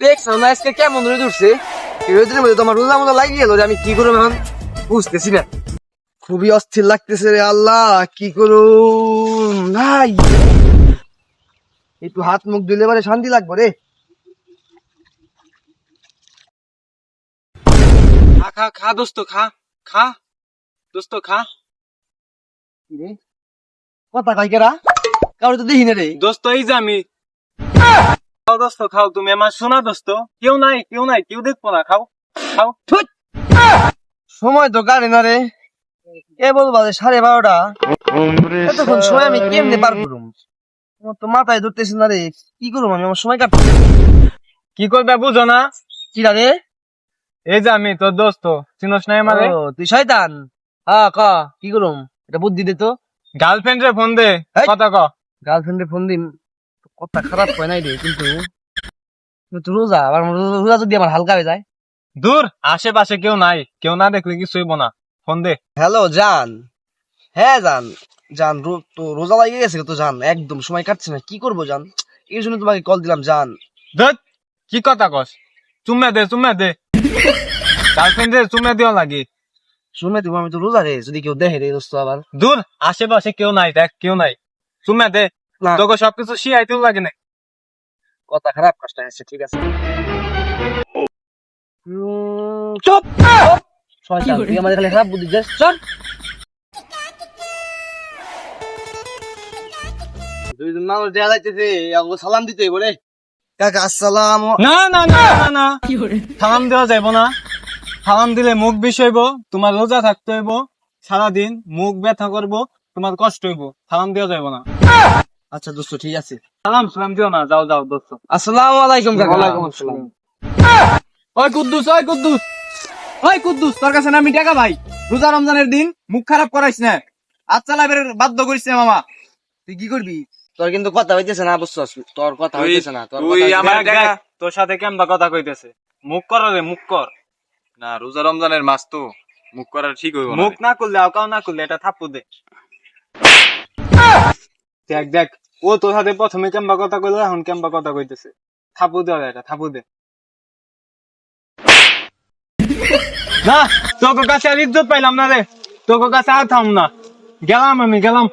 দেখছ না আজকে কেমন রোদের মধ্যে তোমার রোজা মতো লাগিয়ে গেল আমি কি করব এখন? বুঝতেছি না। খুবই অস্থির লাগতেছে রে আল্লাহ কি ভাই! একটু হাত মুখ ধুলে পরে শান্তি লাগবে রে। খা খা খা দোস্ত খা খা দোস্ত খা। রে? কথা কয় কেরা? কারও তো দেখি না রে। দোস্ত এই যে আমি। খাও দোস্ত খাও। তুমি আমার শোনা দোস্ত। কেউ নাই কেউ নাই কেউ দেখব না খাও। খাও। সময় তো কাটে না রে। কে বলব যে সাড়ে বারোটা। এতক্ষণ সময় আমি কেমনে পার করুম? তো মাথায় ধরতেছি না রে। কি করুম আমি? আমার সময় কাটতে কি করবে বুঝো না। কি রে? এই যে আমি তোর দোস্ত। চিনস নাই ও, তুই শয়তান। হ্যাঁ ক কি করুম? এটা বুদ্ধি দে তো। গার্লফ্রেন্ড রে ফোন দে। কথা ক। গার্লফ্রেন্ডে ফোন দিন কথা খারাপ হয় নাই রে কিন্তু। কিন্তু রোজা আবার রোজা- রোজা যদি আমার হালকা হয়ে যায়। দূর আশেপাশে কেউ নাই কেউ না দেখলে কিছু হইব না। ফোন দে। হ্যালো জান। হ্যাঁ জান। জান তো রোজা লাগিয়ে গেছে তো জান। একদম সময় কাটছে না কি করব জান? এই জন্য তোমাকে কল দিলাম জান। ধত কি কথা কস? চুম্মা দে চুম্মা দে। গার্লফ্রেন্ড রে চুম্মা দিও লাগে। শুনে তুমি আমি তো রোজা রে যদি কেউ দেখে রে দোস্ত আবার। দূর আশেপাশে কেউ নাই দেখ কেউ নাই। চুম্মা দে। তোকে সবকিছু শিয়াইতেও লাগে না কথা খারাপ কষ্ট আছে ঠিক আছে। চুপ! শয়তান তুই আমাদের খালি খারাপ বুদ্ধি দিস। চল। দুইজন মানুষ দেয়া যাইতেছে আমাকে সালাম দিতে বলে কাকা আসসালাম না না না না না। সালাম দেওয়া যাইব না। সালাম দিলে মুখ বিষ হইব তোমার রোজা থাকতে হইব। সারাদিন মুখ ব্যথা করব তোমার কষ্ট হইব। সালাম দেওয়া যাইব না। আচ্ছা দোস্ত ঠিক আছে। সালাম সালাম দিও না যাও যাও দোস্ত। আসসালামু আলাইকুম কাকা। ওয়ালাইকুম আসসালাম। ওই কুদ্দুস ওই কুদ্দুস। ওই কুদ্দুস তোর কাছে না আমি টাকা ভাই। রোজা রমজানের দিন মুখ খারাপ করাইস না। আচ্ছা লাভের বাধ্য করিস না মামা। তুই কি করবি? তোর কিন্তু কথা হইতেছে না বুঝছস তোর কথা হইতেছে না তোর তুই আমার তোর সাথে কেমবা কথা কইতেছে। মুখ কর রে মুখ কর। না রোজা রমজানের মাস তো। মুখ করা ঠিক হইব না। মুখ না করলে আকাও না করলে এটা থাপ্পু দে। দেখ দেখ ও তোর সাথে প্রথমে ক্যাম্পা কথা কইলো, এখন ক্যাম্পা কথা কইতেছে। থাপু দে এটা থাপু দে। না তোকে কাছে আর ইজ্জত পাইলাম না রে। তোকে কাছে আর থাম না। গেলাম আমি, গেলাম।